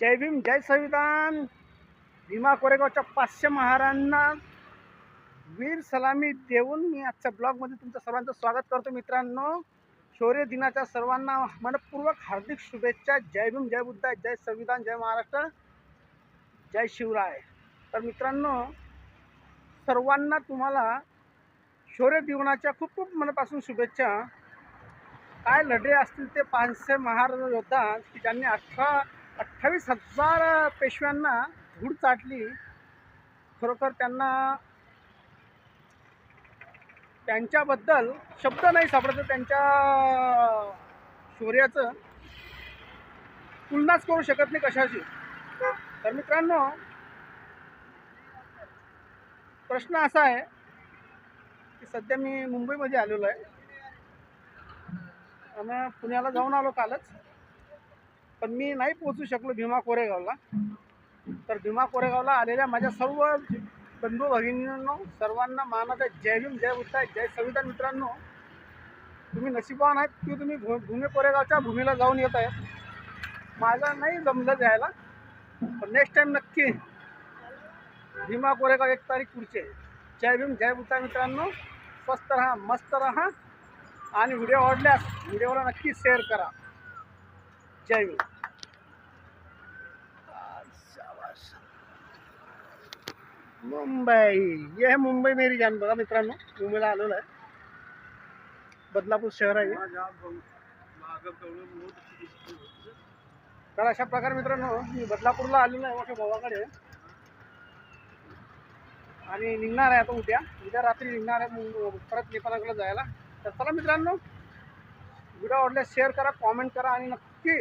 जय भीम जय संविधान. भीमा कोरेगावच्या पाचशे महारांना वीर सलामी देऊन मी आजच्या ब्लॉगमध्ये तुमचं सर्वांचं स्वागत करतो मित्रांनो. शौर्य दिनाच्या सर्वांना मनपूर्वक हार्दिक शुभेच्छा. जय भीम जय बुद्ध जय संविधान जय महाराष्ट्र जय शिवराय. तर मित्रांनो सर्वांना तुम्हाला शौर्य जीवनाच्या खूप खूप मनापासून शुभेच्छा. काय लढे असतील ते पाचशे महार योद्धा की ज्यांनी अठरा अठ्ठावीस हजार पेशव्यांना धूळ चाटली. खरोखर त्यांना त्यांच्याबद्दल शब्द नाही सापडत त्यांच्या शौर्याचं तुलनाच करू शकत नाही कशाशी. तर मित्रांनो प्रश्न असा आहे की सध्या मी मुंबईमध्ये आलेलो आहे. आणि पुण्याला जाऊन आलो कालच. पण मी नाही पोचू शकलो भीमा कोरेगावला. तर भीमा कोरेगावला आलेल्या माझ्या सर्व बंधू भगिनींनो सर्वांना मानाचा जय भीम जय बुद्ध जय संविधान मित्रांनो. तुम्ही नशिबान आहेत की तुम्ही भू भूमी कोरेगावच्या भूमीला जाऊन येत आहे? माझा नाही जमलं जायला. पण नेक्स्ट टाईम नक्की भीमा कोरेगाव एक तारीख पुढचे. जय भीम जय बुद्ध मित्रांनो. स्वस्त राहा मस्त राहा. आणि व्हिडिओ आवडल्यास व्हिडिओला नक्की शेअर करा. जय मुंबई. ये है मुंबई मेरी जान. बघा मित्रांनो मुंबईला आलेलो आहे. बदलापूर शहर आहे तर अशा प्रकारे मित्रांनो मी बदलापूरला आलेलो आहे. मोठ्या भावाकडे. आणि निघणार आहे आता उद्या. उद्या रात्री निघणार आहे. परत नेपाळाकडे जायला. तर चला मित्रांनो व्हिडिओ आवडल्यास शेअर करा कॉमेंट करा आणि नक्की